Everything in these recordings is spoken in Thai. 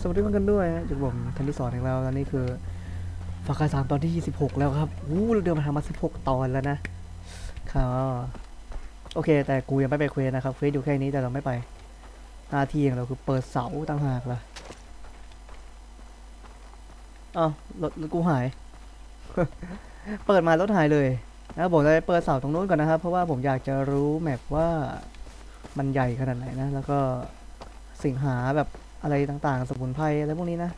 สวัสดีกันด้วยจากผมทันที่สอนของเราตอนนี้คือฝากคายสามตอนที่ 26 แล้วครับอู้เราเดินมาทำมา 16 ตอนแล้วนะครับโอเค แต่กูยังไม่ไปเควสนะครับเควสอยู่แค่นี้แต่เราไม่ไปหน้าที่ของเราคือเปิดเสาต่างหากล่ะอ้าวรถรถกูหาย เปิดมารถหายเลยนะผมจะไปเปิดเสาตรงนู้นก่อนนะครับ เพราะว่าผมอยากจะรู้แมปว่ามันใหญ่ขนาดไหนนะ แล้วก็สิ่งหาแบบ อะไรต่างๆ สมุนไพรอะไรพวกนี้นะ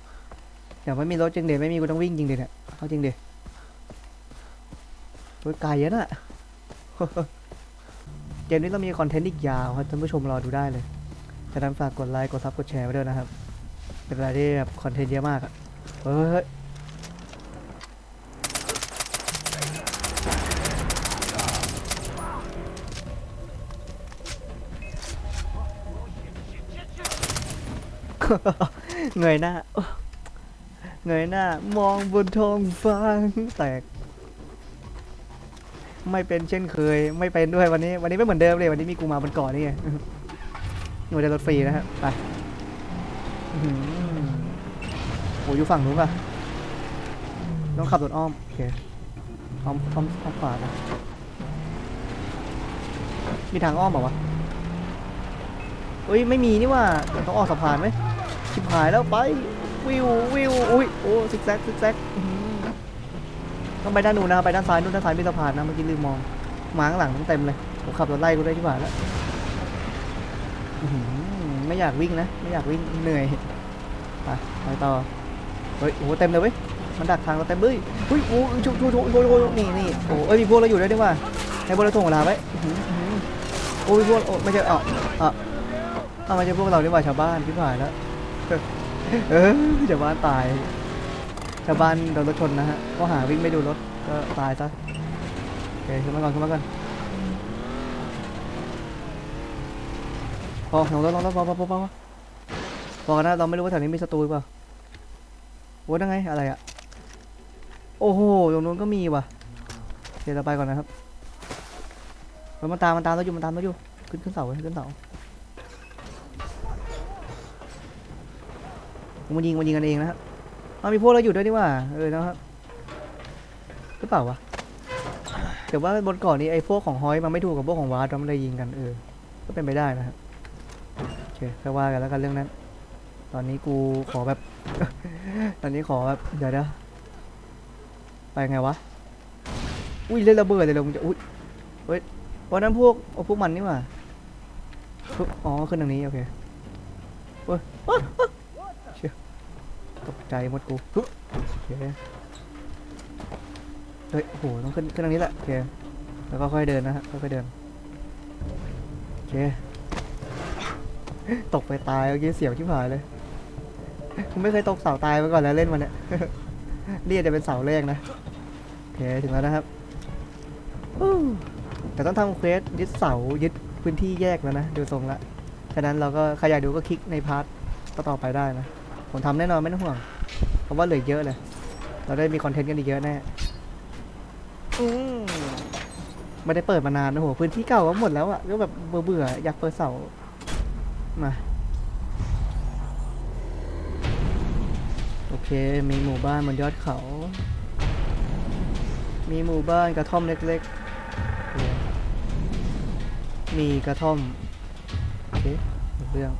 เดี๋ยวไม่มีรถจริงเดี๋ยวไม่มีกูต้องวิ่งจริงเดี๋ยวเนี่ยเอาจริงเดี๋ยวโอ้ยไกลอะน่ะเกมนี้เรามีคอนเทนต์อีกยาวครับท่านผู้ชมรอดูได้เลยจะนั้นฝากกดไลค์กดซับกดแชร์ไว้ด้วยนะครับ เป็นเวลาที่แบบคอนเทนต์เยอะมากอะเฮ้ย เงยหน้า เงยหน้า มองบนท้องฟ้าแตก ไม่เป็นเช่นเคย ไม่เป็นด้วยวันนี้ วันนี้ไม่เหมือนเดิมเลย วันนี้มีกูมาบนเกาะนี่ไงหน่วยเดินรถฟรีนะฮะไปอื้อหือโอ้ยอยู่ฝั่งนู้นป่ะ ต้องขับรถอ้อม โอเคอ้อมอ้อมอ้อมขวานะมีทางอ้อมเปล่าวะเอ้ย ไม่มีนี่ว่าต้องออกสะพานไหม ชิบหายแล้วไป วิววิวอุ้ยโอ้ซิกแซกซิกแซกต้องไปด้านนู้นนะครับไปด้านซ้ายนู้นด้านซ้ายมีสะพานนะเมื่อกี้ลืมมองมาข้างหลังทั้งเต็มเลยผมขับรถไล่กูได้ที่ผ่าแล้วไม่อยากวิ่งนะ ไม่อยากวิ่งเหนื่อยไปไปต่อเฮ้ยโอ้เต็มเลยเว้ยมันดักทางเราเต็มเลยเฮ้ยโอ้ยชุบชุบชุบชุบชุบนี่นี่โอ้เอ้ยมีพวกเราอยู่ด้วยดีกว่าให้พวกเราถ่วงเวลาไว้อื้อหืออื้อหือโอ้ยพวกโอ้ไม่ใช่เอะอะเอาไม่ใช่พวกเราดีกว่าชาวบ้านที่ผ่านแล้ว เออชาวบ้านตายชาวบ้านโดนรถชนนะฮะก็หาวิ่งไม่ดูรถก็ตายซะโอเคขึ้นมาก่อนขึ้นมาก่อนพอลงรถลงรถพอพอพอพอพอกันนะเราไม่รู้ว่าแถวนี้มีศัตรูหรือเปล่าโอ้ยนั่งไงอะไรอะโอ้โหตรงนู้นก็มีว่ะโอเคเราไปก่อนนะครับมันตามมันตามเราอยู่มันตามเราอยู่ขึ้นขึ้นเสาเว้ยขึ้นเสา มันยิงมันยิงกันเองนะครับเอามีพวกเราอยู่ด้วยนี่ว่าเออนะครับหรือเปล่าวะแต่ว่าบนเกาะนี้ไอ้พวกของฮอยมันไม่ถูกกับพวกของวาร์ดมันเลยยิงกันเออ ก็เป็นไปได้นะครับโอเคค่อยว่ากันแล้วกันเรื่องนั้น ตอนนี้กูขอแบบ ตอนนี้ขอแบบเดี๋ยวนะไปไงวะอุ้ยเล่นระเบิดเลยลงจะอุ้ยเฮ้ยวันนั้นพวกเอาพวกมันนี่หว่าอ๋อขึ้นทางนี้โอเคเฮ้ย ตกใจหมดกูโอเคเฮ้ยโอ้โหต้องขึ้นขึ้นทางนี้แหละโอเคแล้วก็ค่อยเดินนะฮะค่อยๆเดินโอเคตกไปตายเมื่อกี้เสียวชิบหายเลยผมไม่เคยตกเสาตายมาก่อนแล้วเล่นมันเนี่ยเรียกจะเป็นเสาแรกนะโอเคถึงแล้วนะครับแต่ต้องทำเควสยึดเสายึดพื้นที่แยกแล้วนะดูทรงละฉะนั้นเราก็ใครอยากดูก็คลิกในพาร์ทต่อไปได้นะ ผมทำแน่นอนไม่ต้องห่วง เพราะว่าเหลือเยอะเลย เราได้มีคอนเทนต์กันอีกเยอะแน่อืมไม่ได้เปิดมานานนะโหพื้นที่เก่าก็หมดแล้วอะก็แบบเบื่อๆอยากเปิดเสามาโอเค มีหมู่บ้านบนยอดเขา มีหมู่บ้านกระท่อมเล็กๆโอเคมีกระท่อม โอเคหมดเรื่อง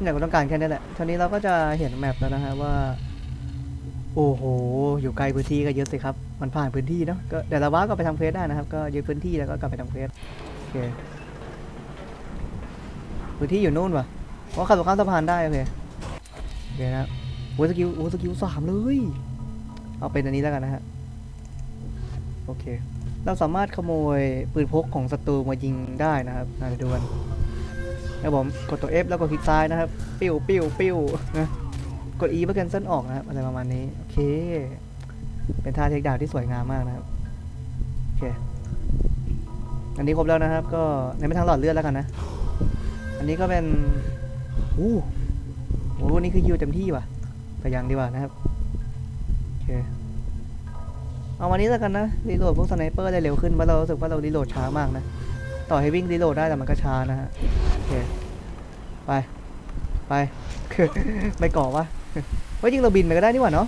เนี่ยก็ต้องการแค่นี้แหละทีนี้เราก็จะเห็นแมปแล้วนะฮะว่า โอ้โห อยู่ไกลพื้นที่ก็เยอะสิครับ มันผ่านพื้นที่เนาะก็เดี๋ยวเราว้าก็ไปทำเควสได้นะครับ ก็ยึดพื้นที่แล้วก็กลับไปทำเควสโอเคพื้นที่อยู่นู่นวะเพราขับรถข้ามสะพานได้โอเคโอเคนะโอ้สกิลโอ้สกิลสามเลย เอาเป็นอันนี้แล้วกันนะฮะโอเค เราสามารถขโมยปืนพกของศัตรูมายิงได้นะครับอ่าเดี๋ยวดูกัน ครับผมกดตัว F แล้วก็คลิกซ้ายนะครับ ปิ้วปิ้วปิ้วนะกด E เพื่อ cancel ออกนะครับอะไรประมาณนี้โอเค เป็นท่าเทคดาวที่สวยงามมากนะครับโอเคอันนี้ครบแล้วนะครับ ก็ในไม่ทางหลอดเลือดแล้วกันนะ อันนี้ก็เป็นอู้โอ้โหนี่คือยิวเต็มที่ว่ะไปยังดีกว่านะครับโอเคเอาวันนี้แล้วกันนะรีโหลดพวกสไนเปอร์ได้เร็วขึ้นเพราะเรารู้สึกว่าเรารีโหลดช้ามากนะ ต่อให้วิ่งรีโหลดได้แต่มันก็ช้านะฮะโอเคไป ไป ไม่เกาะวะว่าจริงเราบินไปก็ได้นี่หว่าเนาะ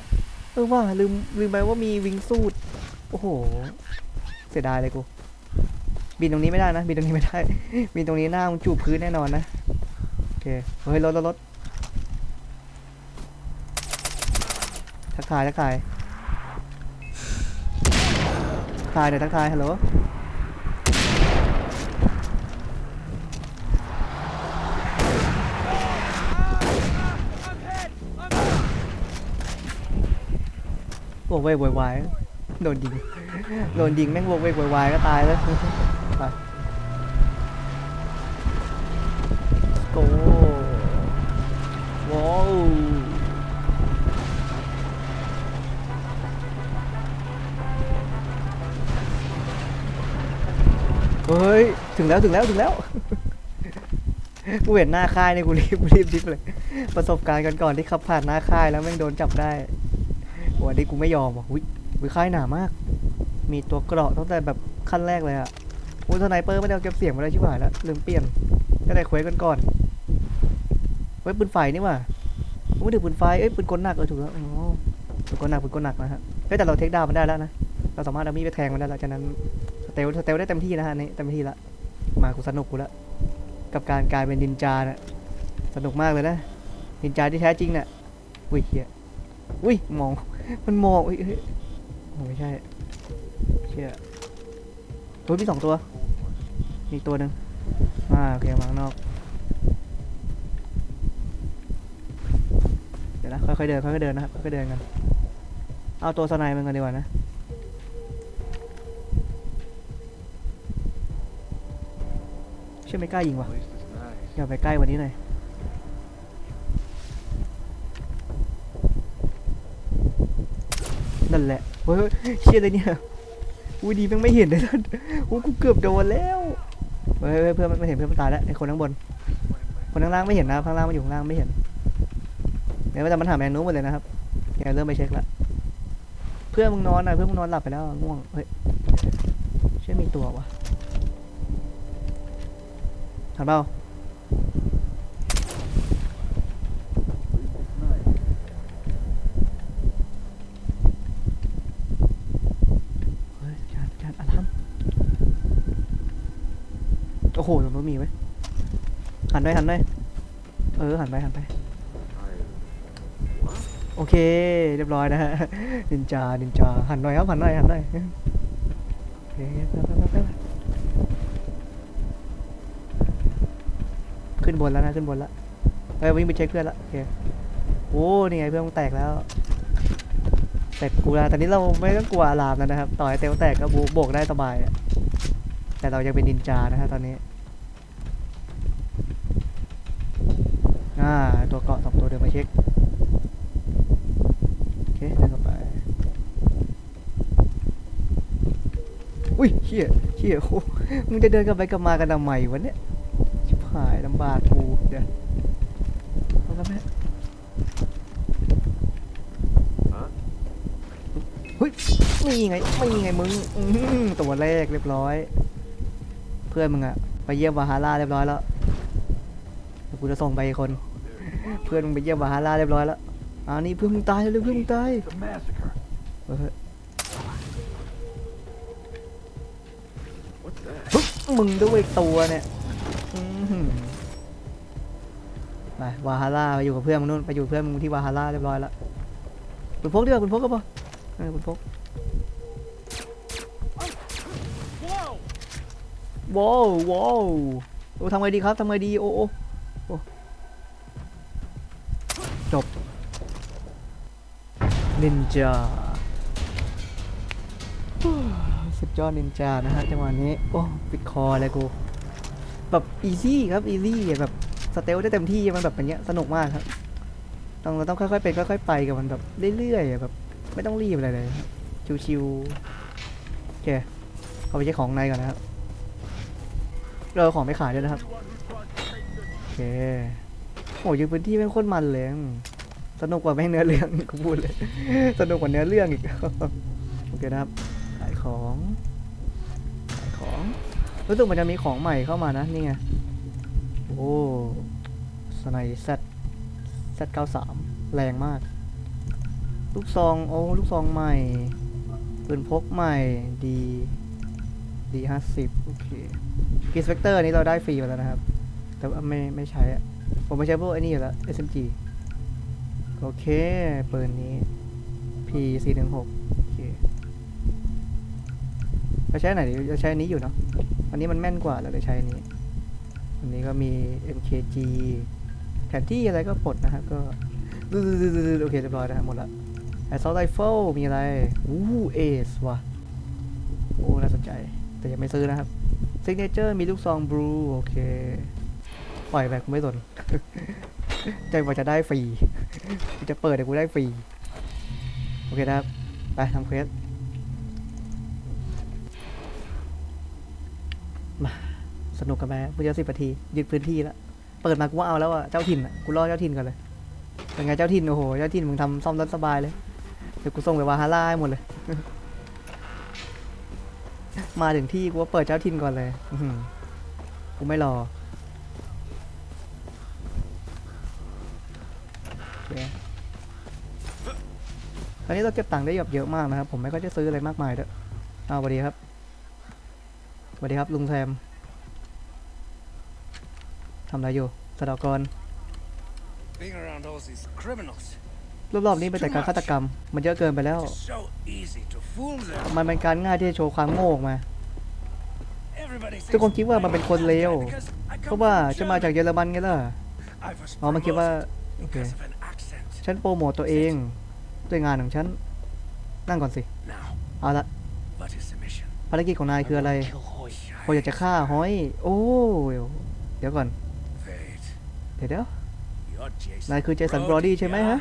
เออว่าลืมลืมไปว่ามีวิงสูดโอ้โห เสียดายเลยกู บินตรงนี้ไม่ได้นะ บินตรงนี้ไม่ได้ บินตรงนี้หน้ามึงจูบพื้นแน่นอนนะ โอเค เฮ้ยรถรถรถทักทายทักทายทักทายเดี๋ยวทักทายฮัลโหล วกเวกวยวายโดนยิงโดนยิงแม่งโวกเวกวยวายก็ตายแล้วไปโกว้าวเฮ้ย ถึงแล้วถึงแล้วถึงแล้วกูเห็นหน้าค่ายเนี่ยกูรีบกูรีบดิฟเลย ประสบการณ์กันก่อนที่ขับผ่านหน้าค่ายแล้วแม่งโดนจับได้ โอ้อันนี้กูไม่ยอมว่ะอุ้ยอุ้ยค่ายหนามาก มีตัวเกราะตั้งแต่แบบขั้นแรกเลยอะอุ้ยสไนเปอร์ไม่ได้เอาเก็บเสียงมาเลยชิบหายแล้วลืมเปลี่ยนก็ได้เควสกันก่อนเว้ยปืนไฟนี่ว่ะกูไม่ถือปืนไฟเอ้ยปืนกลหนักเออถูกแล้วอ๋อปืนกลหนักปืนกลหนักนะฮะเฮ้ยแต่เราเทคดาวน์มันได้แล้วนะเราสามารถเอามีดไปแทงมันได้แล้วจากนั้นสเตลสเตลได้เต็มที่นะฮะนนี่เต็มที่ละมากูสนุกกูละกับการกลายเป็นนินจาน่ะสนุกมากเลยนะนินจาที่แท้จริงน่ะอุ้ยเฮียอุ้ยมอง มันมองอุ้ยเฮ้ยโอ้ไม่ใช่เชี่ยเฮ้ยมีสองตัว มีอีกตัวหนึ่งอ่าโอเคมาข้างนอก เดี๋ยวนะค่อยๆเดินค่อยๆเดินนะครับค่อยๆเดินกัน เอาตัวสไนมันกันดีกว่านะเชื่อไม่กล้ายิงว่ะ Place is nice. อย่าไปใกล้กวันนี้หน่อย นั่นแหละเฮ้ยเชี่ยเลยเนี่ยอุ้ยดีแม่งไม่เห็นเลยท่านอุ้ยกูเกือบโดนแล้วเฮ้ยเพื่อนมันไม่เห็นเพื่อนมันตายแล้วไอ้คนข้างบน คนข้างล่างไม่เห็นนะครับข้างล่างมันอยู่ข้างล่างไม่เห็นเดี๋ยวแต่มันหาแมงนู้นหมดเลยนะครับแกเริ่มไปเช็คล้วเพื่อนมึงนอนนะเพื่อนมึงนอนหลับไปแล้วง่วงเฮ้ยเชื่อมีตัววะทันเปล่า เฮ้ยจานจานอารามโอ้โหตรงนู้นมีไหม หันไปหันไปเออหันไปหันไป โอเค เรียบร้อยนะฮะนินจานินจาหันหน่อยครับหันหน่อยหันหน่อยโอเคไปไปไปไปขึ้นบนแล้วนะขึ้นบนแล้วเฮ้ยวิ่งไปเช็คเพื่อนละโอเคโอ้นี่ไงเพื่อนมึงแตกแล้วแต่กูนะตอนนี้เราไม่ต้องกลัวอารามแล้วนะครับ ต่อให้เตลแตกก็บูโบกได้สบายแต่เรายังเป็นนินจานะฮะตอนนี้ อ่า ตัวเกาะสองตัวเดินมาเช็ค โอเค เดินเข้าไป อุ้ยเชี่ยเชี่ยโอ้มึงจะเดินกลับไปกลับมากันทำไมวะเนี่ยชิบหายลำบากกูเดี๋ยวเอาละแม่ฮะเฮ้ยมีไงมีไงมึงตัวแรกเรียบร้อย เพื่อนมึงอะไปเยี่ยมวาฮาร่าเรียบร้อยแล้วกูจะส่งไปคน เพื่อนมึงไปเยี่ยมวาฮาร่าเรียบร้อยแล้วอ่านี่เพื่อนมึงตายแล้วเพื่อนมึงตายเฮ้ยมึงด้วยตัวเนี่ยไปวาฮาร่าไปอยู่กับเพื่อนมึงนู่นไปอยู่เพื่อนมึงที่วาฮาร่าเรียบร้อยแล้วคุณพกดีกว่าคุณพกก็พอเออคุณพกว้าวว้าวโอ้ทำไงดีครับทำไงดีโอ้โอ้โอ้จบ นินจาสุดยอดนินจานะฮะจังหวะนี้ โอ้ปิดคอเลยกู แบบอีซี่ครับอีซี่แบบสเตลได้เต็มที่มันแบบอย่างเงี้ยสนุกมากครับต้องเราต้องค่อยๆเป็นค่อยๆไปกับมันแบบเรื่อยๆแบบไม่ต้องรีบอะไรเลยชิวๆโอเคเอาไปเช็คของในก่อนนะครับเราเอาของไปขายด้วยนะครับโอเคโอ้ยยู่พื้นที่แม่งโคตรมันเลยอ สนุกกว่าแม่งเนื้อเรื่องกูพูดเลย สนุกกว่าเนื้อเรื่องอีก โอเคนะครับ ขายของ ขายของ รู้สึกมันจะมีของใหม่เข้ามานะ นี่ไง โอ้สไนเซ็ต Z93 แรงมาก ลูกซอง โอ้ ลูกซองใหม่ปืนพกใหม่ดีดีห้าสิบโอเคกีสเปกเตอร์นี้เราได้ฟรีมาแล้วนะครับ แต่ว่าไม่ไม่ใช้อะผมไม่ใช้พวกไอ้นี่อยู่แล้ว SMG โอเคปืนนี้ P 4 1 6โอเคจะใช้ไหนดีจะใช้อันนี้อยู่เนาะอันนี้มันแม่นกว่าเราเลยใช้อันนี้ อันนี้ก็มี MKG แผนที่อะไรก็ปลดนะครับก็โอเคเรียบร้อยนะหมดละ Assault Rifle มีอะไรอู้เอสว่ะโอ้น่าสนใจ แต่ยังไม่ซื้อนะครับ Signature มีลูกซองบลูโอเค ปล่อยแบบกูไม่สน ใจว่าจะได้ฟรีกูจะเปิดเดี๋ยวกูได้ฟรี โอเคนะครับ ไปทำเควสมาสนุกกันไหมเพิ่งจะสิบนาทียึดพื้นที่แล้ว เปิดมากูว่าเอาแล้วอะ เจ้าถิ่นอะ กูรอเจ้าถิ่นก่อนเลย เป็นไงเจ้าถิ่น โอ้โห เจ้าถิ่นมึงทำซ่อมรถสบายเลย เดี๋ยวกูส่งไปวาฮาร่าให้หมดเลย มาถึงที่กูว่าเปิดเจ้าถิ่นก่อนเลย กูไม่รอเคต อนนี้เราเก็บตังค์ได้แบบเยอะมากนะครับ ผมไม่ค่อยจะซื้ออะไรมากมายด้วยอ้าวสวัสดีครับสวัสดีครับลุงแซมทำอะไรอยู่สะเดอกร Being around all these criminals, รอบๆนี้เป็นแต่การฆาตกรรม มันเยอะเกินไปแล้ว it's so easy to fool them. มันเป็นการง่ายที่จะโชว์ความโง่ออกมา Everybody ทุกคน thinks คิดว่ามันเป็นคนเลว because I เพ come ราะว่า from จะมาจาก Germany. เยอรมันไงล่ะ I was อ๋อมันคิดว่า promoted โอเค because of an accent. ฉันโปรโมตตัวเอง ด้วยงานของฉัน นั่งก่อนสิ Now, เอาละ what is the mission? ภารกิจของนายคืออะไร Kill Hoy. ผมอยากจะฆ่าฮอย โอ้เดี๋ยวก่อน Wait, เดี๋ยวเดี๋ยว you're Jason นายคือเจสันบรอดี้ใช่ไหมฮะ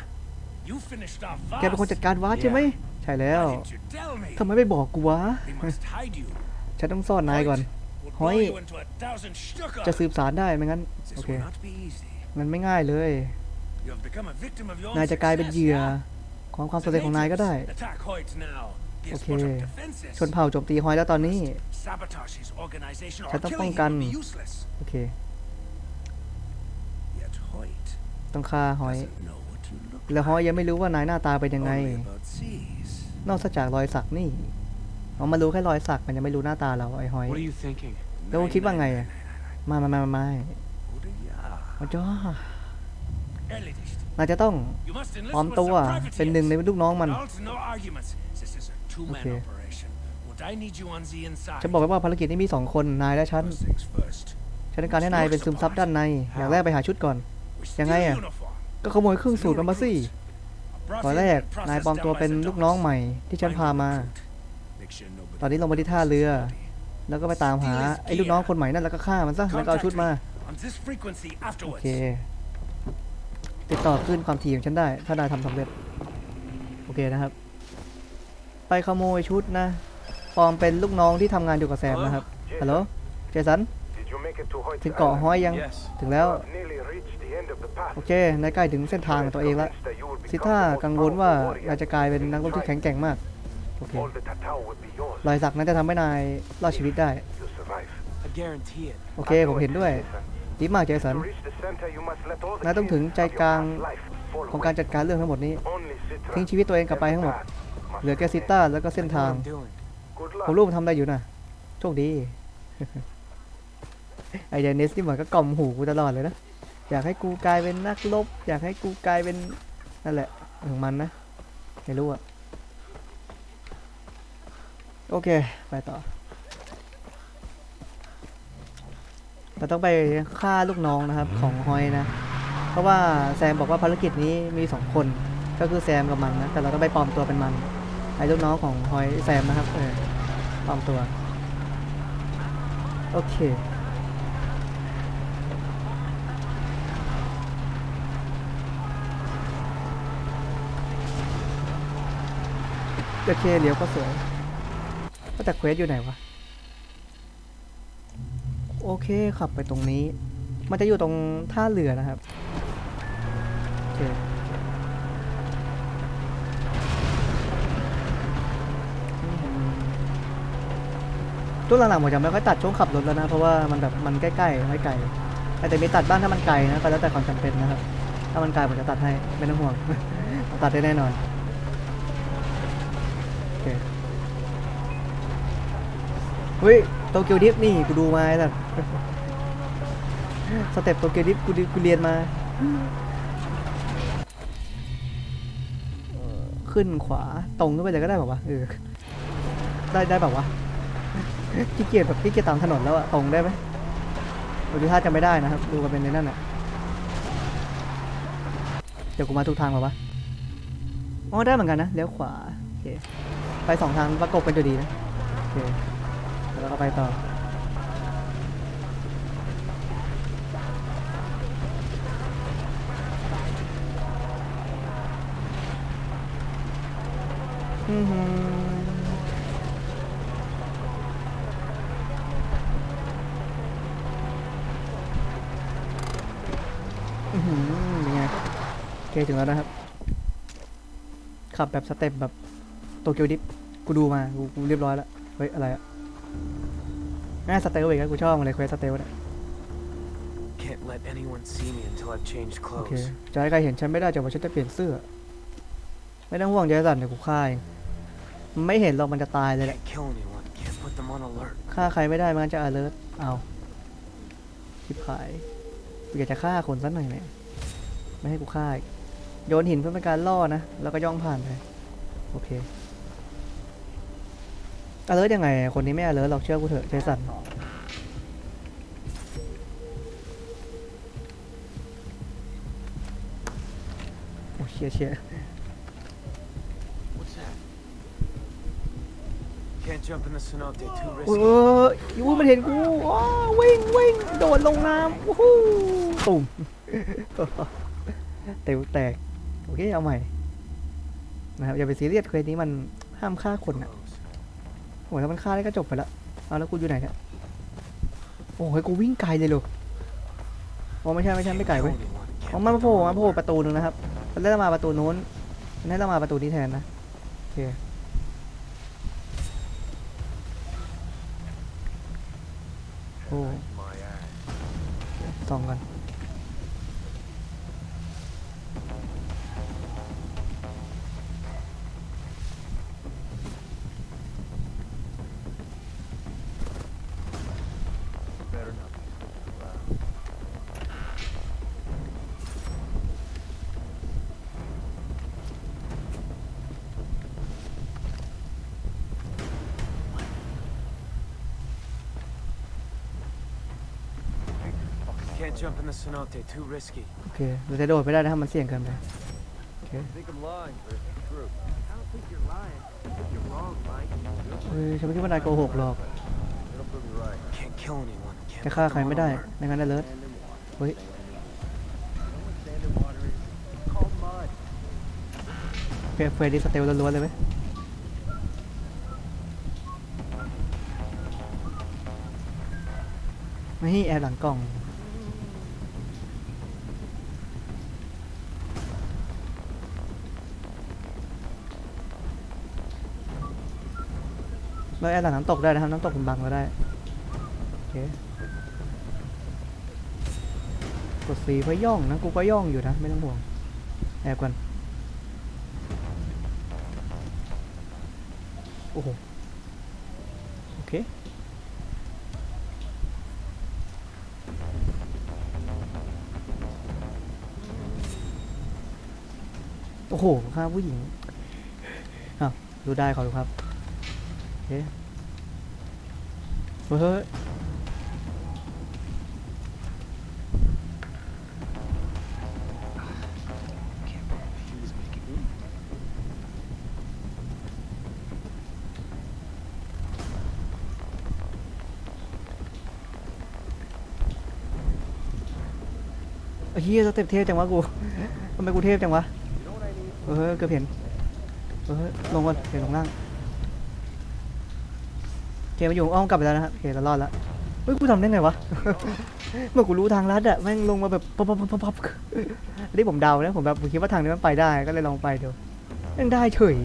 You finished off แกเป็นคนจัดการวาร์ดใช่ไหม ใช่แล้ว Why didn't you tell me? ทำไมไม่บอกกูวะ We must hide you. ฉันต้องซ่อนนายก่อน We'll blow Hoy. you into a thousand Stuka. จะสืบสารได้ไม่งั้น This โอเค will not be easy. มันไม่ง่ายเลย You have become a victim of your นาย own จะกลายเป็น success, เหยื่อ yeah? ของความสำเร็จของนายก็ได้ Attack Hoyt now. The โอเค escort of defenses. ชนเผ่าโจมตีฮอยแล้วตอนนี้ Sabotage his organization or ฉันต้อง killing ป้อง him กัน would be useless. โอเค Yet Hoyt ต้องฆ่าฮอย doesn't know what you look แล้วฮอยยังไม่รู้ว่านายหน้าตาเป็นยังไง only about seas. นอกจากรอยสักนี่เอามารู้แค่รอยสักมันยังไม่รู้หน้าตาเราไอ้ฮอย What are you thinking? แล้วคุณคิดว่าไงอะมามามามามา Oder ja. มาจ้า Erledigt. นายจะต้อง You must enlist ปลอม with ตัว some เป็นหนึ่งใน privateers. ลูกน้องมัน Adults, no arguments. This is a two-man Okay. operation. Would I need you on the inside? ฉันบอกไว้ว่าภารกิจนี้มีสองคน นายและฉัน First things first. ฉันต้องการให้นายเป็นซึมซับด้านใน อย่างแรกไปหาชุดก่อน We ยัง steal ไงอะ uniform. ก็ขโมยเครื่องสูตรมันมาสิ Brought ตอน in แรก and นาย processed ปลอมตัว down เป็น by the ลูกน้อง dogs. ใหม่ที่ฉัน Find พา the มา recruit. Make sure nobody ตอนนี้ลงมาที่ท่าเรือ แล้วก็ไปตามหาไอ้ลูกน้องคนใหม่นั่นแล้วก็ฆ่ามันซะ แล้วก็เอาชุดมา on this frequency โอ afterwards. เค ติดต่อขึ้นความถี่ของฉันได้ ถ้านายทำสำเร็จ โอเคนะครับ ไปขโมยชุดนะปลอมเป็นลูกน้องที่ทำงานอยู่กับแซมนะครับฮัลโหลเจสัน Did you make it to Hoyt ถึงเกาะห้อยยัง Yes. ถึงแล้ว Nearly reached the end of the path. โอเคนายใกล้ถึงเส้นทางของตัวเองแล้วซิท่ากังวลว่านายจะกลายเป็นนักรบที่แข็งแกร่งมากโอเค All the Tatao would be yours. รอยสักนั้นจะทำให้นายรอดชีวิตได้ You survive. I guarantee it. โอเคผมเห็นด้วย ดีมากเจสันนายต้องถึงใจกลางของการจัดการเรื่องทั้งหมดนี้ ทิ้งชีวิตตัวเองกลับไปทั้งหมด เหลือแค่ซิต้าแล้วก็เส้นทาง ผมรู้ผมทำอะไรอยู่นะโชคดี ไอเดนิสนี่เหมือนก็กล่อมหูกูตลอดเลยนะ อยากให้กูกลายเป็นนักรบอยากให้กูกลายเป็นนั่นแหละของมันนะ ไม่รู้อะโอเค ไปต่อ เราต้องไปฆ่าลูกน้องนะครับของฮอยนะ เพราะว่าแซมบอกว่าภารกิจนี้มีสองคนก็คือแซมกับมันนะแต่เราต้องไปปลอมตัวเป็นมันไอ้ลูกน้องของฮอยแซมนะครับเออปลอมตัวโอเคโอเคเลี้ยวก็สวยก็แต่เควสอยู่ไหนวะ โอเคขับไปตรงนี้ มันจะอยู่ตรงท่าเรือนะครับโอเคช่วงหลังๆผมจะไม่ค่อยตัดช่วงขับรถแล้วนะ เพราะว่ามันแบบมันใกล้ๆไม่ไกลแต่จะมีตัดบ้างถ้ามันไกลนะก็แล้วแต่ความจำเป็นนะครับ ถ้ามันไกลผมจะตัดให้ไม่ต้องห่วงตัดได้แน่นอนโอเค เฮ้ยโตเกียวดิฟนี่กูดูมาไอ้สัสสเต็ปโตเกียวดิฟกูดิกูเรียนมา ขึ้นขวาตรงขึ้นไปเลยก็ได้แบบว่าเออได้ได้แบบว่าขี้เกียจแบบขี้เกียจตามถนนแล้วอะตรงได้ไหมดูท่าจะไม่ได้นะครับ ดูกันเป็นในนั่นอะเดี๋ยวกูมาทุกทางหรอวะอ๋อได้เหมือนกันนะเลี้ยวขวาโอเคไปสองทางประกบกันอยู่ดีนะโอเค แล้วก็ไปต่ออือหืออือหือเป็นไงโอเคถึงแล้วนะครับ ขับแบบสเต็ปแบบโตเกียวดิฟกูดูมา กูกูเรียบร้อยแล้ว เฮ้ย อะไรอะ แม่สเตลอีกแล้วกูชอบมันเลยเควสสเตลเนี่ย Can't let anyone see me until I've changed โอเค clothes. จะให้ใครเห็นฉันไม่ได้จากว่าฉันจะเปลี่ยนเสื้อ ไม่ต้องห่วงเจสันเดี๋ยวกูฆ่าเองมันไม่เห็นหรอกมันจะตายเลยแหละ Can't kill anyone. Can't put them on alert. ฆ่าใครไม่ได้ไมันจะ alert เอาชิบหายกูอยากจะฆ่าคนสักหน่อยเนี่ยไม่ให้กูฆ่าอีกโยนหินเพื่อเป็นการล่อนะ แล้วก็ย่องผ่านไป โอเค alert ยังไงอะคนนี้ไม่ alert หรอกเชื่อกูเถอะเจสันโอ้เชียเชีย What's that? Can't jump in the cenote. Too โอ้ risky. ยอุ้ยมันเห็นกูว้าววิ่งวิ่งโดดลงน้ำวู้ฮู้ตุ่ม เตวแตก โอเค เอาใหม่ นะครับ อย่าไปซีเรียสเควสนี้มันห้ามฆ่าคนอะ Clothes. โอ้ยถ้ามันฆ่าได้ก็จบไปละเอาแล้วกูอยู่ไหนเนี่ยโอ้ยกูวิ่งไกลเลยลูกโอ๋อไม่ใช่ไม่ใช่ไม่ไกลเว้ย anyone. อ๋อ Can't มัน put มาโผล่มาโผล่ประตูนึงนะครับมันได้มาประตูนู้นมันให้มาประตูนี้แทนนะโอเคโอ้ส่องกัน Can't jump in the cenote. Too risky. โอเคเราจะโดดไปได้นะถ้ามันเสี่ยงเกินไปโอเค I think I'm lying, but it's true. I don't think you're lying. I think you're wrong, Mike. เฮ้ยฉันไม่คิดว่านายโกหกหรอก It'll prove me right. Can't kill anyone. จะ Can't ฆ่า put ใคร them on ไม่ได้ alert. ในงั้นได้เลิศ Sand and water. เฮ้ย You know what sand and water is? It's called mud. เฟรเฟรดิสเตลล้วนๆเลยไหมไม่แอบหลังกล่อง เราแอบหลังน้ำตกได้นะครับน้ำตกมันบังเราได้โอเคกดสีเพื่อย่องนะกูก็ย่องอยู่นะไม่ต้องห่วงแอบก่อนโอ้โหโอเคโอ้โหข้าผู้หญิงอ้าวดูได้ขอดูครับ โอเคเฮ้ยไอ้เฮียสเต็ปเทพจังวะกูทำไมกูเทพจังวะเออเกือบเห็นเออลงก่อนเห็นลงล่าง เคมาอยู่อ้อมกลับไปแล้วนะครับโอเคเรารอดแล้วเฮ้ยกูทำได้ไงวะ เมื่อกูรู้ทางลัดอะแม่งลงมาแบบปั๊บปั๊บปั๊บปั๊บปั๊บอันนี้ผมเดานะผมแบบผมคิดว่าทางนี้มันไปได้ก็เลยลองไปดูยังได้เฉย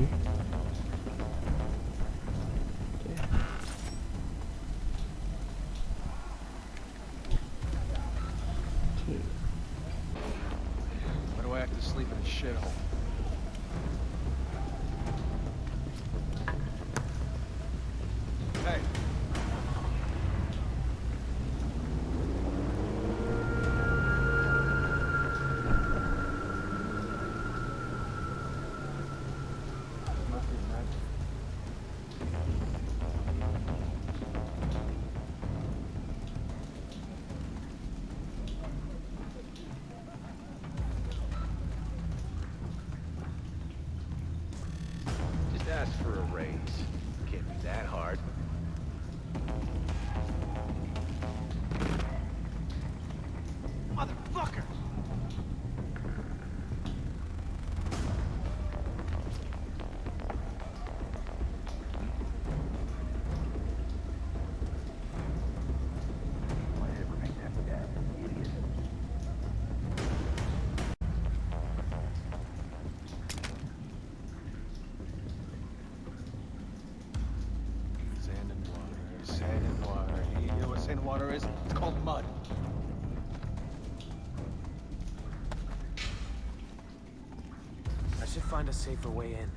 safer way in.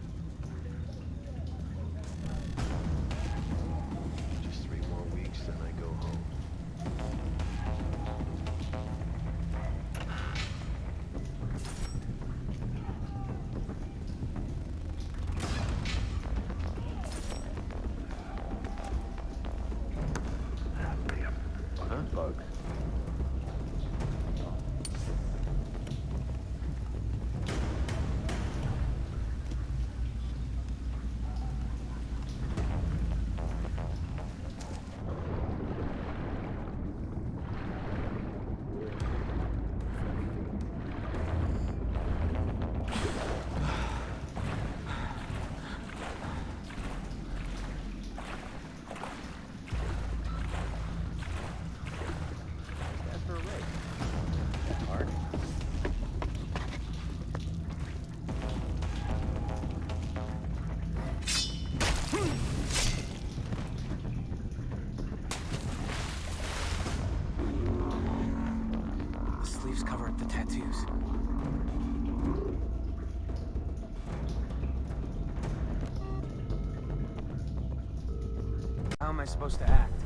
How am I supposed to act?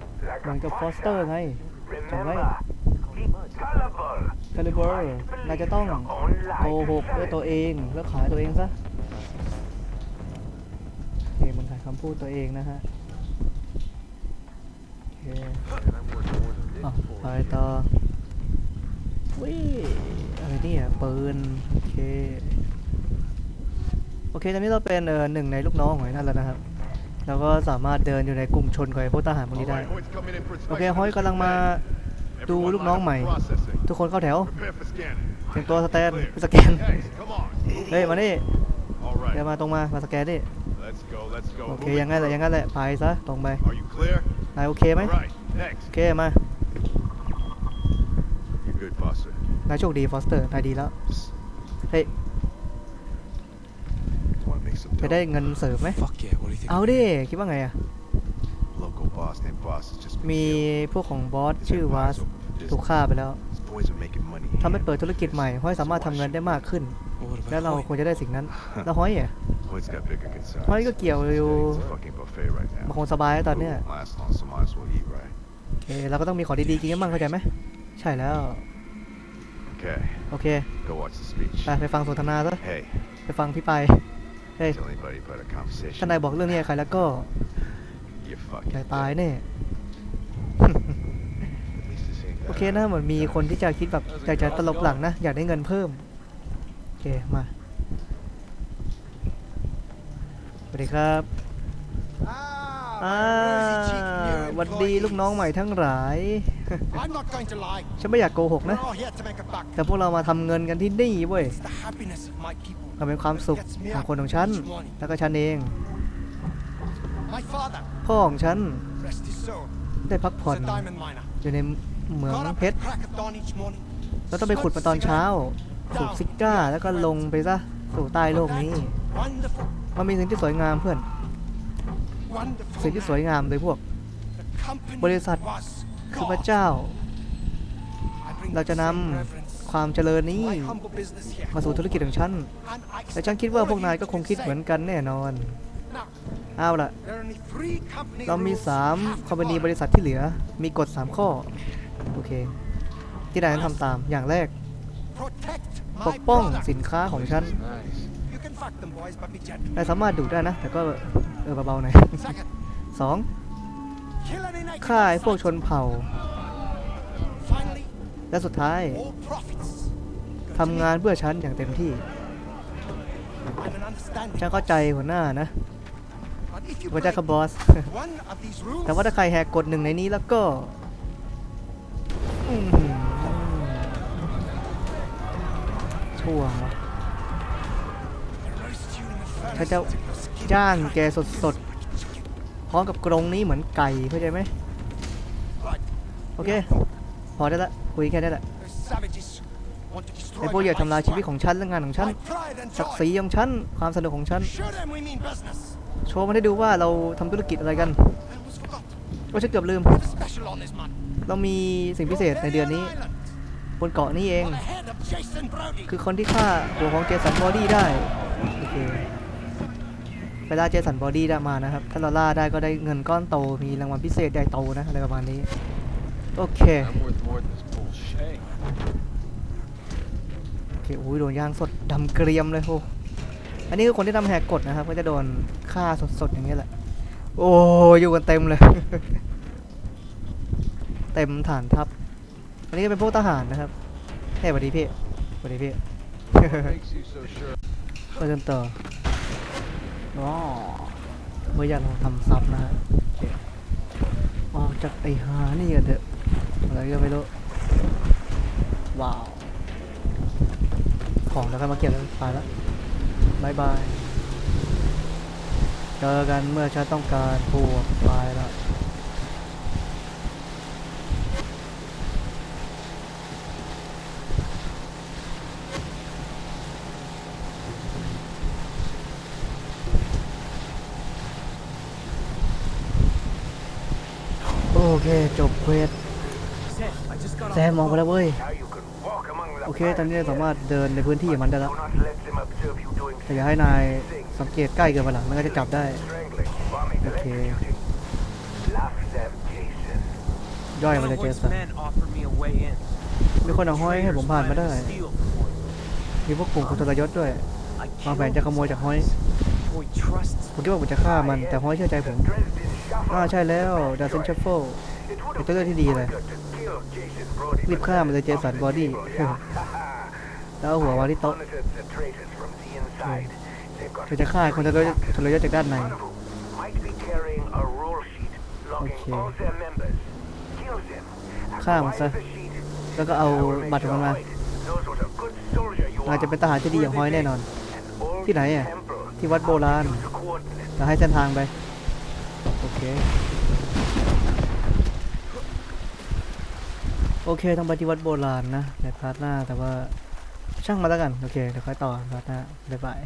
เหมือนกับฟอสเตอร์ไงจำไว้คาลิเบอร์นายจะต้องโกหกด้วยตัวเองแล้วขายตัวเองซะโอเคมันขายคำพูดตัวเองนะฮะโอเค And I'm worth more than this อะ for ไป you. ต่อวิอะไรเนี่ยปืนโอเค โอเค ตอนนี้เราเป็นเอ่อหนึ่งในลูกน้องของไอ้นั่นแล้วนะครับ เราก็สามารถเดินอยู่ในกลุ่มชนของไอ้พวกทหารพวกนี้ได้ โอเคฮอยกำลังมาดูลูกน้องใหม่ ทุกคนเข้าแถวเตรียมตัวสแตนสแกน เฮ้ย มานี่เดี๋ยวมาตรงมา มาสแกนดิ โอเค อยังงั้นแหละ อยังงั้นแหละ ไปซะ ตรงไปนายโอเคไหมโอเค มานายโชคดีฟอสเตอร์ นายดีแล้ว เฮ้ย จะ dough? ได้เงินเสริมไหม Fuck yeah, what do you think? เอาดิ คิดว่าไงอะ Local boss named Boss has just been มี killed. พวกของบอส His ชื่อวาส empire's open for ถูก business. ฆ่าไปแล้ว His boys are making money. ทำให้เปิดธุรกิจใหม่ห้อยสามารถทำเงินได้มากขึ้น Well, what about แล้วเรา Hoyt? ควรจะได้สิ่งนั้น แล้วห้อยอะ Hoyt's got bigger concerns. ห้อยก็เกี่ยวอยู่ It's a fucking buffet right มัน now. คงสบายตอนเนี้ย Food won't last long, so might as well eat right. โอเคเราก็ต้องมีของดีๆกินกันบ้างเข้าใจไหม ใช่แล้ว Okay, โอเค go watch the speech. ไปไปฟังสนทนาซะ Hey, ไปฟังพี่ไปาย เฮ้ย tell anybody about a ถ้า conversation. นายบอกเรื่องนี้กับใครแล้วก็ You're fucking นายตาย dead. แน่ At least this ain't โอ that เคนะเหมือนมีคนที่จะคิดแบบอยากจะตลบหลังนะ อยากได้เงินเพิ่ม โอเค มาสวัสดีครับอ่าหวันดีลูกน้องใหม่ทั้งหลาย I'm not going to lie. ฉันไม่อยากโกหก We're นะ all here to make a buck. แต่พวกเรามาทำเงินกันที่นี่เว้ย It's the happiness of my people. มันเป็นความสุข Gets me ของ up คนของฉัน each morning. แล้วก็ฉันเอง My father, พ่อของฉัน rest his soul, ได้พักผ่อน was a diamond miner. อยู่ในเหมือง Got up เพ at ชร crack of dawn each morning. แล้วต้องไปขุดมาตอนเช้า สูบซิก้าแล้วก็ลงไปซะสู่ใต้โลกนี้ Wonderful, มันมีสิ่งที่สวยงามเพื่อน wonderful. สิ่งที่สวย man. งามเลยพวก The company บริษัท was คือพระ God. เจ้า I bring เราจะ the น same reverence ำ ความเจริญนี้ มาสู่ธุรกิจของฉันแต่ฉันคิดว่าพวกนายก็คงคิดเหมือนกันแน่นอนเอาล่ะ เรามี3คอมพานีบริษัทที่เหลือ มีกฎ 3 ข้อ โอเค ที่นายต้องทำตาม อย่างแรก ปกป้องสินค้าของฉันนายสามารถดูได้นะ แต่ก็ เออเบาๆหน่อยสองฆ่าไอ้พวกชนเผ่า และสุดท้าย all profits. go to ทำงานเพื่อฉันอย่างเต็มที่ me. I'm an understanding ฉันเข้าใจหัวหน้านะ But if you หัวใจ break ครับบอส one of these rules, แต่ว่าถ้าใครแหกกฎหนึ่งในนี้แล้วก็อื้อหือช่วงวะ I roast you in the furnace ฉันจะ until your skin จ้างแก crackles สดๆพร้อมกับกรงนี้เหมือนไก่เข้าใจไหม Right. โอเค พอได้ละคุยแค่นี้แหละ Those savages want to destroy ไอ้พวก my อยากทำลาย life's ชีวิต work. ของฉันและงานของฉัน My pride and ศักดิ์ศรี joy. ของฉันความสนุกของฉัน Show them we mean business. โชว์มันให้ดูว่าเราทำธุรกิจอะไรกัน I almost forgot. ก็ฉันเกือบลืม We have a special on this month. เรามีสิ่งพิเศษในเดือนนี้ บนเกาะนี้เอง On the head of Jason Brody. คือคนที่ฆ่าหัวของเจสันบอดี้ได้โอเคไปล่าเจสันบอดี้ได้มานะครับ ถ้าเราล่าได้ก็ได้เงินก้อนโตมีรางวัลพิเศษใหญ่โตนะอะไรประมาณนี้ โอเค I'm worth more than this bullshit. โอเคอุ้ยโดนย่างสดดำเกรียมเลยโหอันนี้คือคนที่ทำแหกกฎนะครับ ก็จะโดนฆ่าสดๆอย่างนี้แหละ โอ้ยอยู่กันเต็มเลย เต็มฐานทัพ อันนี้ก็เป็นพวกทหารนะครับเฮ้ยสวัสดีพี่สวัสดีพี่ What makes you so sure? ไปกันต่ออ๋อเมื่ออยากลองทำซับนะฮะโอเคออกจากไอ้หานี่กันเถอะ อะไรก็ไม่รู้ ว้าว ของแล้วก็มาเก็บแล้วไปแล้วบายบาย เจอกันเมื่อฉันต้องการพวกไปแล้วโอเค จบเควส Sam, I just got แซมมองไปแล้วเว้ย Now you can walk among the โอเค ตอนนี้เราสามารถเดินในพื้นที่ของมันได้แล้ว Do not let them observe you doing แต่อย่าให้นายสังเกตใกล้เกินไปหลังมันก็จะจับได้ strangling, bombing, Okay. electrocuting. Laugh them, Jason. ย่อย One มัน of จะเจ Hoyt's สัน men offered me a way in. มีคนเอาห้อยให้ผมผ่านมาได้ Traders planning to steal from Hoyt. มีพวกกลุ่มคนทรยศด้วย I วางแผน killed จะขโมยจากห้อย Hoyt trusts ผมคิดว่าผมจะฆ่ามันแต่ห้อยเชื่อใจผม Dresden อ่า Schaffner. ใช่แล้วดาเซนเชฟโฟ It would เป็น have ตัวเลือกที่ดีเลย รีบข้ามเลยเจสันบอดี้แล้วหัววางที่โต๊ะเธอจะฆ่าคนทะเลุทะลุจากด้านในโอเคฆ่ามันซะแล้วก็เอาบัตรของมันมาอาจจะเป็นทหารที่ดีอย่างฮอยแน่นอน ที่ไหนอะที่วัดโบราณจะให้เส้นทางไป โอเค โอเคต้องไปที่วัดโบราณนะในพาร์ทหน้าแต่ว่าช่างมาแล้วกัน โอเค เดี๋ยวค่อยต่อพาร์ทหน้าบ๊ายบาย